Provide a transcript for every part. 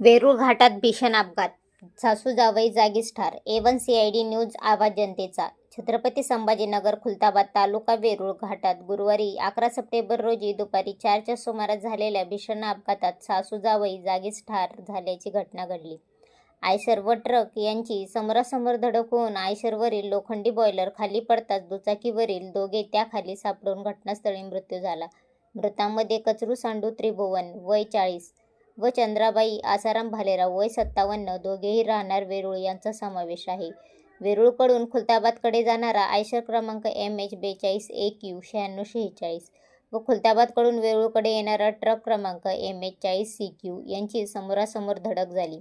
वेरूळ घाटात भीषण अपघात सासू जावई जागीच ठार A one C I D news आवाज जनतेचा छत्रपती संभाजीनगर खुलताबाद तालुका वेरूळ घाटात गुरुवारी अकरा सप्टेंबर रोजी दुपारी चारच्या सुमारास झालेल्या भीषण अपघातात सासू जावई जागीच ठार झाल्याची घटना घडली. आयशर व ट्रक यांची समोरासमोर धडक होऊन आयशरवरील लोखंडी बॉयलर खाली पडताच दुचाकीवरील दोघे त्याखाली सापडून घटनास्थळी मृत्यू झाला. मृतांमध्ये कचरू सांडू त्रिभुवन वय चाळीस व चंद्राबाई आसाराम भालेराव वय सत्तावन्न दोघेही राहणार वेरूळ यांचा समावेश आहे. वेरूळकडून खुलताबादकडे जाणारा आयशर क्रमांक एम एच बेचाळीस ए क्यू शहाण्णव शेहेचाळीस व खुलताबादकडून वेरूळकडे येणारा ट्रक क्रमांक एम एच चाळीस सी क्यू यांची समोरासमोर धडक झाली.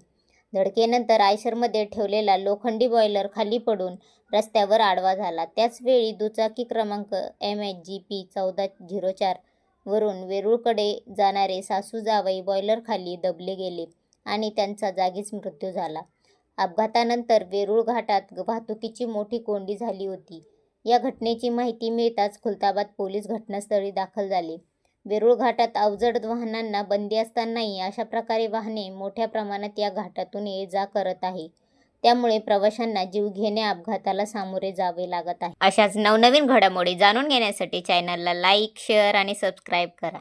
धडकेनंतर आयशरमध्ये ठेवलेला लोखंडी बॉयलर खाली पडून रस्त्यावर आडवा झाला. त्याचवेळी दुचाकी क्रमांक एम एच जी पी चौदा झिरो चार वरून वेरूळकडे जाणारे सासू जावई बॉयलरखाली दबले गेले आणि त्यांचा जागीच मृत्यू झाला. अपघातानंतर वेरूळ घाटात वाहतुकीची मोठी कोंडी झाली होती. या घटनेची माहिती मिळताच खुलताबाद पोलीस घटनास्थळी दाखल झाले. वेरूळ घाटात अवजड वाहनांना बंदी असतानाही अशा प्रकारे वाहने मोठ्या प्रमाणात या घाटातून ये जा करत आहे. त्यामुळे प्रवाशांना जीवघेण्या अपघाताला सामोरे जावे लागत आहे. अशाच नवनवीन घडामोडी जाणून घेण्यासाठी चॅनलला लाईक शेअर आणि सबस्क्राईब करा.